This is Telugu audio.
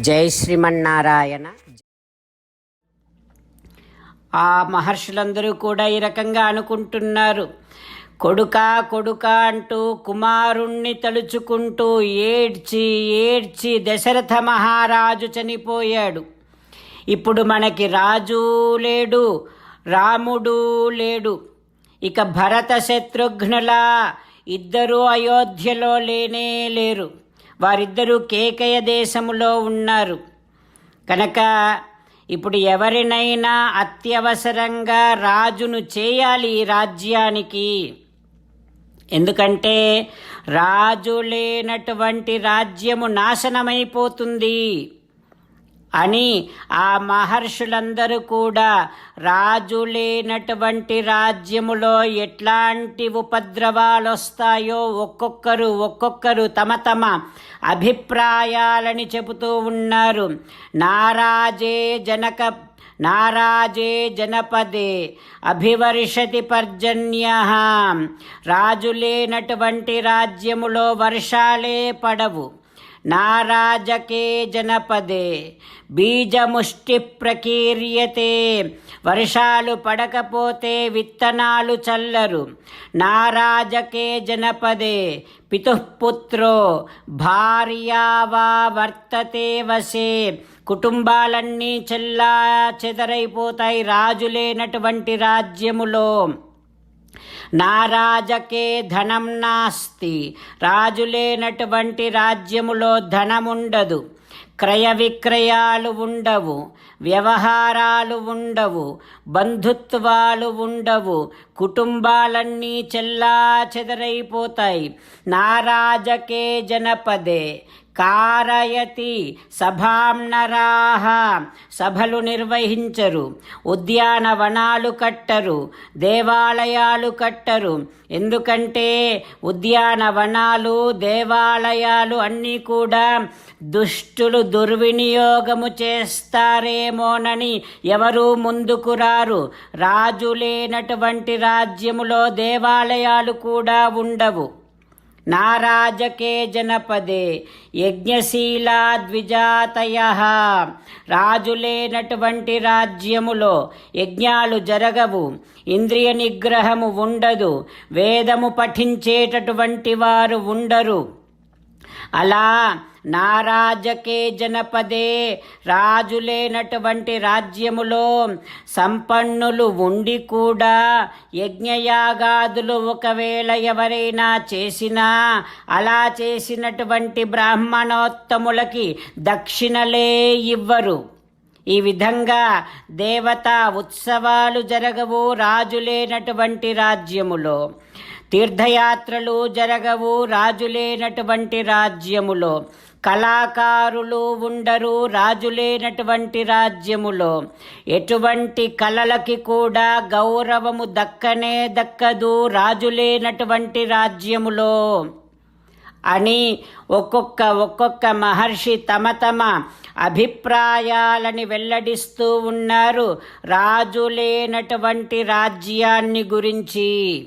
జై శ్రీమన్నారాయణ. ఆ మహర్షులందరూ కూడా ఈ రకంగా అనుకుంటున్నారు. కొడుక కొడుక అంటూ కుమారుణ్ణి తలుచుకుంటూ ఏడ్చి ఏడ్చి దశరథ మహారాజు చనిపోయాడు. ఇప్పుడు మనకి రాజు లేడు రాముడు లేడు. ఇక భరత శత్రుఘ్నుల ఇద్దరూ అయోధ్యలో లేనే లేరు. వారిద్దరూ కేకయ దేశములో ఉన్నారు. కనుక ఇప్పుడు ఎవరినైనా అత్యవసరంగా రాజును చేయాలి ఈ రాజ్యానికి. ఎందుకంటే రాజు లేనటువంటి రాజ్యము నాశనమైపోతుంది. అని ఆ మహర్షులందరూ కూడా రాజు లేనటువంటి రాజ్యములో ఎట్లాంటి ఉపద్రవాలు వస్తాయో ఒక్కొక్కరు ఒక్కొక్కరు తమ తమ అభిప్రాయాలని చెబుతూ ఉన్నారు. నారాజే జనక నారాజే జనపదే అభివర్షతి పర్జన్య. రాజు లేనటువంటి రాజ్యములో వర్షాలే పడవు. నారాజకే జనపదే బీజముష్టి ప్రకీర్యతే వర్షాలు పడకపోతే విత్తనాలు చల్లరు. నారాజకే జనపదే పితుఃపుత్రో భార్యావా వర్తతే వశే. కుటుంబాలన్నీ చెల్లా చెదరైపోతాయి రాజు లేనటువంటి రాజ్యములో. నారాజకే ధనం నాస్తి. రాజు లేనటువంటి రాజ్యములో ధనముండదు. క్రయ విక్రయాలు ఉండవు. వ్యవహారాలు ఉండవు. బంధుత్వాలు ఉండవు. కుటుంబాలన్నీ చెల్లా చెదరైపోతాయి నారాజకే జనపదే. కారయతి సభాంనరాహ సభలు నిర్వహించరు ఉద్యానవనాలు కట్టరు దేవాలయాలు కట్టరు. ఎందుకంటే ఉద్యానవనాలు దేవాలయాలు అన్నీ కూడా దుష్టులు దుర్వినియోగము చేస్తారేమోనని ఎవరూ ముందుకు రారు. రాజు లేనటువంటి రాజ్యములో దేవాలయాలు కూడా ఉండవు. నారాజకే జనపదే యజ్ఞశీలా ద్విజాతయ రాజులేనటువంటి రాజ్యములో యజ్ఞాలు జరగవు ఇంద్రియ నిగ్రహము ఉండదు వేదము పఠించేటటువంటి వారు ఉండరు. అలా నారాజకే జనపదే రాజు లేనటువంటి రాజ్యములో సంపన్నులు ఉండి కూడా యజ్ఞయాగాదులు ఒకవేళ ఎవరైనా చేసినా అలా చేసినటువంటి బ్రాహ్మణోత్తములకి దక్షిణలే ఇవ్వరు. ఈ విధంగా దేవతా ఉత్సవాలు జరగవు రాజు లేనటువంటి రాజ్యములో. తీర్థయాత్రలు జరగవు రాజులేనటువంటి రాజ్యములో. కళాకారులు ఉండరు రాజులేనటువంటి రాజ్యములో. ఎటువంటి కళలకి కూడా గౌరవము దక్కనే దక్కదు రాజులేనటువంటి రాజ్యములో. అని ఒక్కొక్క ఒక్కొక్క మహర్షి తమ తమ అభిప్రాయాలని వెల్లడిస్తూ ఉన్నారు రాజు లేనటువంటి రాజ్యాన్ని గురించి.